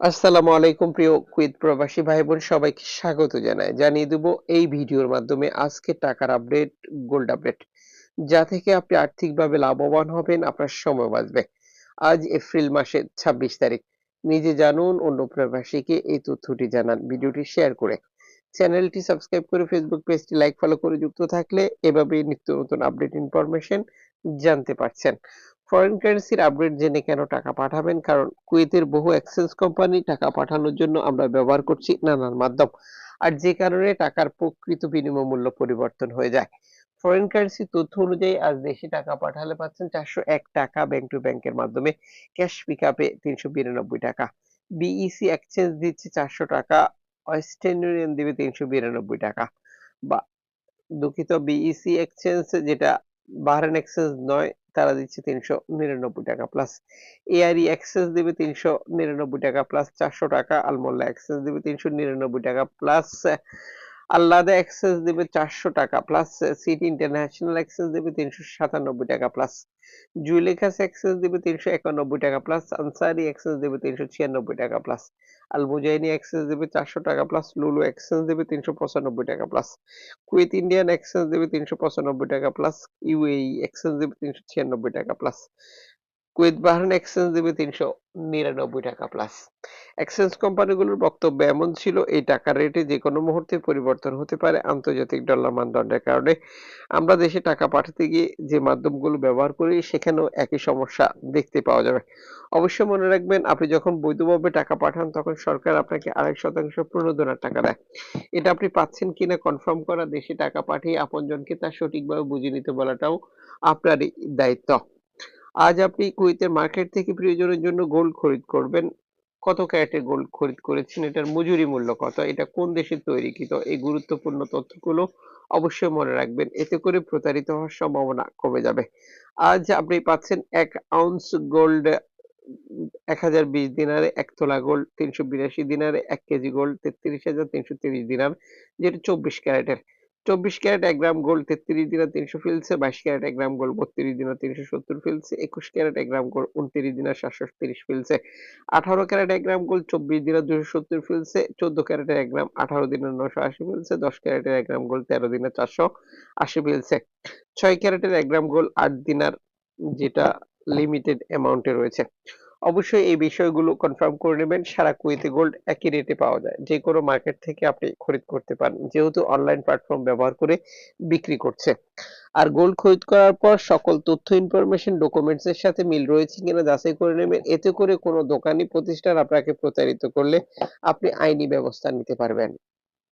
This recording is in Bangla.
আসসালামু আলাইকুম প্রিয় কুয়েত প্রবাসী ভাই বোন সবাইকে স্বাগত জানাই। জানিয়ে দেব এই ভিডিওর মাধ্যমে আজকে টাকার আপডেট গোল্ড আপডেট যা থেকে আপনি আর্থিকভাবে লাভবান হবেন, আপনার সময় বাঁচবে। আজ এপ্রিল মাসের ২৬ তারিখ। নিজে জানুন, অন্য প্রবাসীকে এই তথ্যটি জানান। ভিডিওটি শেয়ার করে চ্যানেলটি সাবস্ক্রাইব করে ফেসবুক পেজটি লাইক ফলো করে যুক্ত থাকলে এভাবে নিত্য নতুন আপডেট ইনফরমেশন জানতে পারছেন। ফরেন কারেন্সির আপডেট জেনে কেন টাকা পাঠাবেন? কারণ কুয়েতের বহু এক্সচেঞ্জ কোম্পানি টাকা পাঠানোর জন্য আমরা ব্যবহার করছি নানান মাধ্যম। আর যে কারণে টাকার প্রকৃত বিনিময় মূল্য পরিবর্তন হয়ে যায়। ফরেন কারেন্সি তথ্য অনুযায়ী আজ দেশে টাকা পাঠালে পাচ্ছেন চারশো এক টাকা ব্যাংক টু ব্যাংকের মাধ্যমে। ক্যাশ পিক আপে তিনশো বিরানব্বই টাকা। বিইসি এক্সচেঞ্জ দিচ্ছে চারশো টাকা। ওয়েস্টার্ন ইউনিয়ন দিবে তিনশো বিরানব্বই টাকা। বা দুঃখিত বিইসি এক্সচেঞ্জ যেটা বাহরাইন এক্সচেঞ্জ নয় তারা দিচ্ছে তিনশো নিরানব্বই টাকা প্লাস এআরই এক্সেস দেবে তিনশো নিরানব্বই টাকা প্লাস চারশো টাকা আলমোল্লা এক্সেস দেবে তিনশো নিরানব্বই টাকা প্লাস আল্লাদা এক্সেস দিবে চারশো টাকা প্লাস সিটি ইন্টারন্যাশনাল এক্সেস দিবে তিনশো সাতানব্বই টাকা প্লাস জুলেখাস এক্সেস দিবে তিনশো একানব্বই টাকা প্লাস আনসারি এক্সেস দিবে তিনশো ছিয়ানব্বই টাকা প্লাস আল মুজাহিনী এক্সেস দেবে চারশো টাকা প্লাস লুলু এক্সচেঞ্জ দেবে তিনশো পঁচানব্বই টাকা প্লাস কুয়েত ইন্ডিয়ান এক্সচেঞ্জ দেবে তিনশো পঁচানব্বই টাকা প্লাস ইউএই এক্সচেঞ্জ দেবে তিনশো ছিয়ানব্বই টাকা প্লাস কুয়েত বাহরান এক্সচেঞ্জ দেবে তিনশো নিরানব্বই টাকা প্লাস এক্সচেঞ্জ কোম্পানিগুলোর বক্তব্য এমন ছিল, এই টাকার রেটে যে কোনো মুহূর্তে পরিবর্তন হতে পারে আন্তর্জাতিক ডলার মানদণ্ডের কারণে। আমরা দেশে টাকা পাঠাতে গিয়ে যে মাধ্যমগুলো ব্যবহার করি, সেখানেও একই সমস্যা দেখতে পাওয়া যাবে। অবশ্য মনে রাখবেন, আপনি যখন বৈধভাবে টাকা পাঠান, তখন সরকার আপনাকে আড়াই শতাংশ প্রণোদনার টাকা দেয়। এটা আপনি পাচ্ছেন কিনা কনফার্ম করা, দেশে টাকা পাঠিয়ে আপনজনকে তা সঠিকভাবে বুঝে নিতে বলাটাও আপনারই দায়িত্ব। আজ আপনি কুয়েতের মার্কেট থেকে প্রিয়জনের জন্য গোল্ড খরিদ করবেন। কত ক্যারেটের গোল্ড খরিদ করেছেন? এটার মজুরি মূল্য কত? এটা কোন দেশে তৈরিকৃত এই গুরুত্বপূর্ণ তথ্যগুলো অবশ্যই মনে রাখবেন। এতে করে প্রতারিত হওয়ার সম্ভাবনা কমে যাবে। আজ আপনি পাচ্ছেন এক আউন্স গোল্ড, এক হাজার বিশ দিনারে এক তোলা গোল্ড, তিনশো বিরাশি দিনারে এক কেজি গোল্ড, তেত্রিশ হাজার তিনশো তিরিশ দিনার, যেটা চব্বিশ ক্যারেটের। চব্বিশ ক্যারেট, এক গ্রাম গোল্ড তেত্রিশ দিনার তিনশো ফিলসে, বাইশ ক্যারেট, এক গ্রাম গোল্ড বত্রিশ দিনার তিনশো সত্তর ফিলসে, একুশ ক্যারেট, এক গ্রাম গোল্ড উনত্রিশ দিনার সাতশো তিরিশ আঠারো ক্যারেট, এক গ্রাম গোল্ড চব্বিশ দিনার দুশো সত্তর ফিলসে, চোদ্দ ক্যারেটের এক গ্রাম আঠারো দিনের নশো আশি ফিলসে, দশ ক্যারেটের এক গ্রাম গোল্ড তেরো দিনের চারশো আশি ফিলসে। ছয় ক্যারেটের এক গ্রাম গোল্ড আট দিনার যেটা লিমিটেড অ্যামাউন্টে রয়েছে। অবশ্যই এই বিষয়গুলো কনফার্ম করে নেবেন। সারা কুয়েতে গোল্ড একই রেটে পাওয়া যায়। যে কোনো মার্কেট থেকে আপনি খরিদ করতে পারেন। যেহেতু অনলাইন প্ল্যাটফর্ম ব্যবহার করে বিক্রি করছে। আর গোল্ড খরিদ করার পর সকল তথ্য ইনফরমেশন ডকুমেন্টস এর সাথে মিল রয়েছে কিনা যাচাই করে নেবেন। এতে করে কোনো দোকানি, প্রতিষ্ঠান আপনাকে প্রতারিত করলে আপনি আইনি ব্যবস্থা নিতে পারবেন।